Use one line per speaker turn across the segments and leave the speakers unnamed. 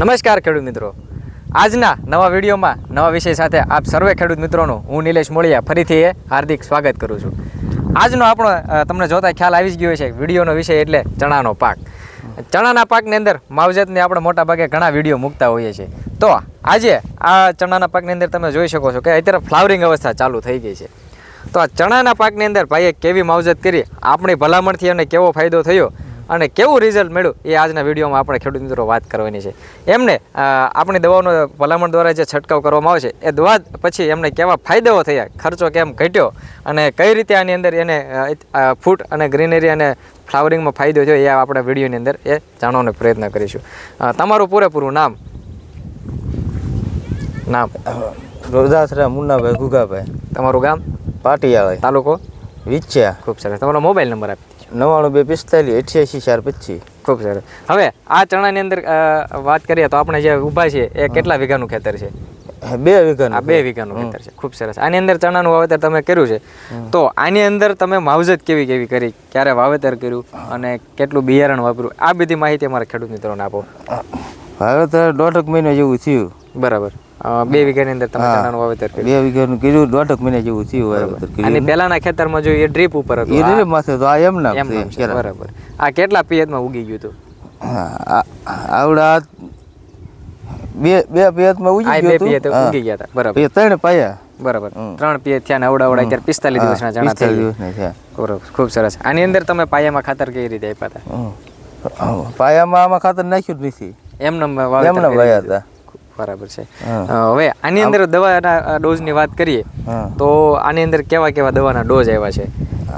નમસ્કાર ખેડૂત મિત્રો. આજના નવા વિડીયોમાં નવા વિષય સાથે આપ સર્વે ખેડૂત મિત્રોનું હું નિલેશ મોળિયા ફરીથી એ હાર્દિક સ્વાગત કરું છું. આજનો આપણો તમને જોતા ખ્યાલ આવી જ ગયો છે વિડીયોનો વિષય એટલે ચણાનો પાક. ચણાના પાકની અંદર માવજતની આપણે મોટા ભાગે ઘણા વીડિયો મૂકતા હોઈએ છીએ. તો આજે આ ચણાના પાકની અંદર તમે જોઈ શકો છો કે અત્યારે ફ્લાવરિંગ અવસ્થા ચાલુ થઈ ગઈ છે. તો આ ચણાના પાકની અંદર ભાઈએ કેવી માવજત કરી, આપણી ભલામણથી અને કેવો ફાયદો થયો અને કેવું રિઝલ્ટ મળ્યું એ આજના વિડીયોમાં આપણે ખેડૂત મિત્રો વાત કરવાની છે. એમને આપણી દવાઓનો ભલામણ દ્વારા જે છંટકાવ કરવામાં આવે છે એ દવા પછી એમને કેવા ફાયદાઓ થયા ખર્ચો કેમ ઘટ્યો અને કઈ રીતે આની અંદર એને ફૂટ અને ગ્રીનરી અને ફ્લાવરિંગમાં ફાયદો થયો એ આપણે વિડીયોની અંદર એ જાણવાનો પ્રયત્ન કરીશું. તમારું પૂરેપૂરું નામ? નામ?
રોદાસરા મુન્નાભાઈ ગુગાભાઈ.
તમારું ગામ?
પાટિયાળા
તાલુકો?
વિચ્યા.
ખૂબ સરસ. તમારો મોબાઈલ નંબર આપી
નવાણું બે પિસ્તાલીસ અઠ્યાસી ચાર પચીસ.
ખૂબ સરસ. હવે આ ચણાની અંદર વાત કરીએ તો આપણે જે ઊભા છીએ એ કેટલા વીઘાનું ખેતર છે?
બે વીઘાનું
બે વીઘાનું ખેતર છે. ખૂબ સરસ. આની અંદર ચણાનું વાવેતર તમે કર્યું છે? તો આની અંદર તમે માવજત કેવી કેવી કરી? ક્યારે વાવેતર કર્યું? અને કેટલું બિયારણ વાપર્યું? આ બધી માહિતી અમારા ખેડૂત મિત્રોને આપો.
હવે તો દોઢક મહિના જેવું થયું.
બરાબર. બે વીઘાની અંદર તમે ચણાનું વાવેતર કર્યું.
બે વીઘાનું કર્યું દોઢક મહિના જેવું થયું વાવેતર
અને પહેલાના ખેતરમાં જો એ ડ્રીપ ઉપર હતું
એ ડ્રીપમાં તો આ એમ ના
બરાબર. આ કેટલા પિયતમાં ઉગી ગયું હતું?
આવડા બે બે પિયતમાં
આ
ગયું
બે પિયત ઉગી ગયા હતા બરાબર.
એ ત્રણ પાયા.
બરાબર. ત્રણ પિયત થયા ને અવડા અવડા અત્યારે પિસ્તાલીસ દિવસના
જણા. થયા.
બરાબર ખૂબ સરસ. આની અંદર તમે પાયામાં ખાતર કઈ રીતે આપ્યા હતા?
પાયામાં આમાં ખાતર નાખ્યું જ નથી.
એમને
એમને વાયા હતા.
બરાબર છે. હવે આની અંદર દવાના ડોઝની વાત કરીએ તો આની અંદર કેવા કેવા દવાના ડોઝ આવ્યા છે?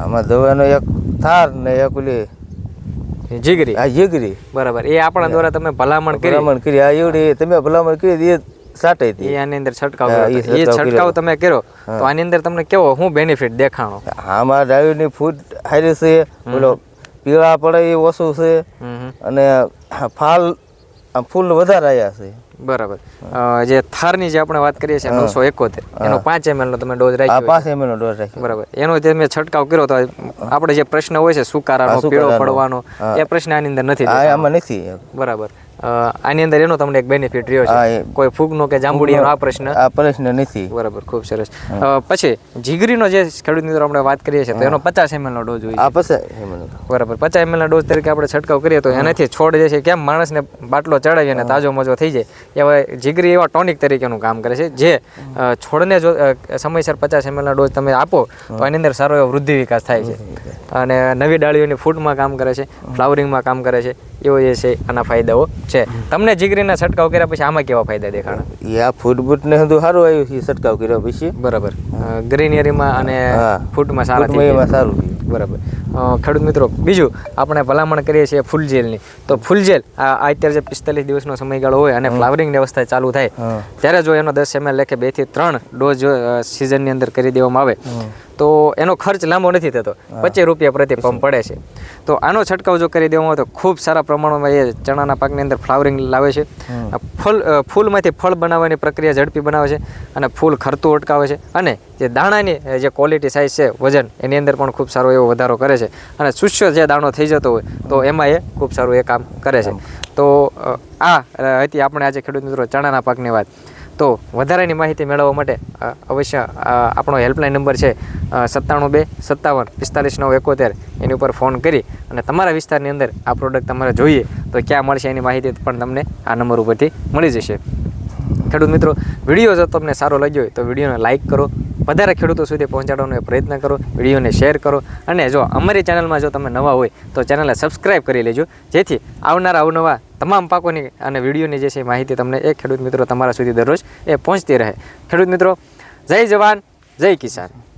આમાં દવાનો એક થાર ને એક ઓલી
જીગરી.
આ જીગરી.
બરાબર. એ આપણા દ્વારા તમે ભલામણ કરી.
ભલામણ કરી. આ એવડી તમે ભલામણ કરી એ સાટે હતી.
એ આની અંદર છંટકાવ
એ છટકાવ
તમે કર્યો તો આની અંદર તમને કેવો શું બેનિફિટ દેખાણો?
આમાં ડ્રાઈવરની ફૂડ હારી છે. બોલો પીળા પડે એ ઓછું છે. અને ફાલ આમ ફૂલ વધારે આવ્યા છે.
બરાબર. જે થારની જે આપણે વાત કરીએ છીએ નવસો એકોતેર એનો પાંચ ml નો તમે ડોઝ રાખ્યો
પાંચ એમએલ નો ડોઝ રાખ્યો.
બરાબર. એનો જે મેં છંટકાવ કર્યો તો આપણે જે પ્રશ્ન હોય છે સુકારાનો પીળો પડવાનો એ પ્રશ્ન આની અંદર નથી
આમાં નથી.
બરાબર. આની અંદર એનો તમને એક બેનિફિટ રહ્યો છે. કોઈ ફૂગનો કે જાંબુડીનો આ પ્રશ્ન?
આ પ્રશ્ન નથી.
બરાબર ખૂબ સરસ. પછી જીગરીનો જે ખેડૂત મિત્રો આપણે વાત કરીએ છીએ તો એનો પચાસ એમએલ નો ડોઝ હોય છે.
આ એમએલ
બરાબર પચાસ એમએલ ના ડોઝ તરીકે આપણે છંટકાવ કરીએ તો એનાથી છોડ જે છે કેમ માણસને બાટલો ચડાવી અને તાજો મજો થઈ જાય? એવા જીગરી એવા ટોનિક તરીકેનું કામ કરે છે જે છોડને જો સમયસર પચાસ એમએલ ના ડોઝ તમે આપો તો એની અંદર સારો એવો વૃદ્ધિ વિકાસ થાય છે. અને નવી ડાળીઓની ફૂટમાં કામ કરે છે ફ્લાવરિંગમાં કામ કરે છે. એવો જે છે આના ફાયદાઓ છે. તમને જીગરીના છંટકાવ કર્યા પછી આમાં કેવા ફાયદા દેખાણા?
એ આ ફૂડ બૂટ ને બધું સારું આવ્યું છે છંટકાવ કર્યો પછી.
બરાબર. ગ્રીનરીમાં અને. ફૂટમાં સારા
સારું
બરાબર. ખેડૂત મિત્રો બીજું આપણે ભલામણ કરીએ છીએ ફૂલ જેલની. તો ફૂલ જેલ આ અત્યારે જે પિસ્તાલીસ દિવસનો સમયગાળો હોય અને ફ્લાવરિંગની અવસ્થા ચાલુ થાય. ત્યારે જો એનો દસ એમએલ લેખે બેથી ત્રણ ડોઝ સિઝનની અંદર કરી દેવામાં આવે તો એનો ખર્ચ લાંબો નથી થતો. પચીસ રૂપિયા પ્રતિ પંપ પડે છે. તો આનો છંટકાવ જો કરી દેવામાં આવે તો ખૂબ સારા પ્રમાણમાં એ ચણાના પાકની અંદર ફ્લાવરિંગ લાવે છે. ફૂલ ફૂલમાંથી ફળ બનાવવાની પ્રક્રિયા ઝડપી બનાવે છે અને ફૂલ ખરતું અટકાવે છે. અને જે દાણાની જે ક્વોલિટી સાઇઝ છે વજન એની અંદર પણ ખૂબ સારો એવો વધારો કરે છે. અને શુષ્ય જે દાણો થઈ જતો હોય તો એમાં એ ખૂબ સારું એ કામ કરે છે. તો આ હતી આપણે આજે ખેડૂત મિત્રો ચણાના પાકની વાત. તો વધારાની માહિતી મેળવવા માટે અવશ્ય આપણો હેલ્પલાઇન નંબર છે સત્તાણું બે, સત્તાવન, પિસ્તાલીસ નવ, એકોતેર. એની ઉપર ફોન કરી અને તમારા વિસ્તારની અંદર આ પ્રોડક્ટ તમારે જોઈએ તો ક્યાં મળશે એની માહિતી પણ તમને આ નંબર ઉપરથી મળી જશે. ખેડૂત મિત્રો, વીડિયો જો તમને સારો લાગ્યો હોય તો વિડીયોને લાઇક કરો, વધારે ખેડૂતો સુધી પહોંચાડવાનો પ્રયત્ન કરો, વિડીયોને શેર કરો અને જો અમારી ચેનલમાં જો તમે નવા હોય તો ચેનલને સબસ્ક્રાઈબ કરી લેજો, જેથી આવનારા અવનવા તમામ પાકોની અને વિડીયોની જે છે માહિતી તમને એ ખેડૂત મિત્રો તમારા સુધી દરરોજ એ પહોંચતી રહે. ખેડૂત મિત્રો, જય જવાન, જય કિસાન.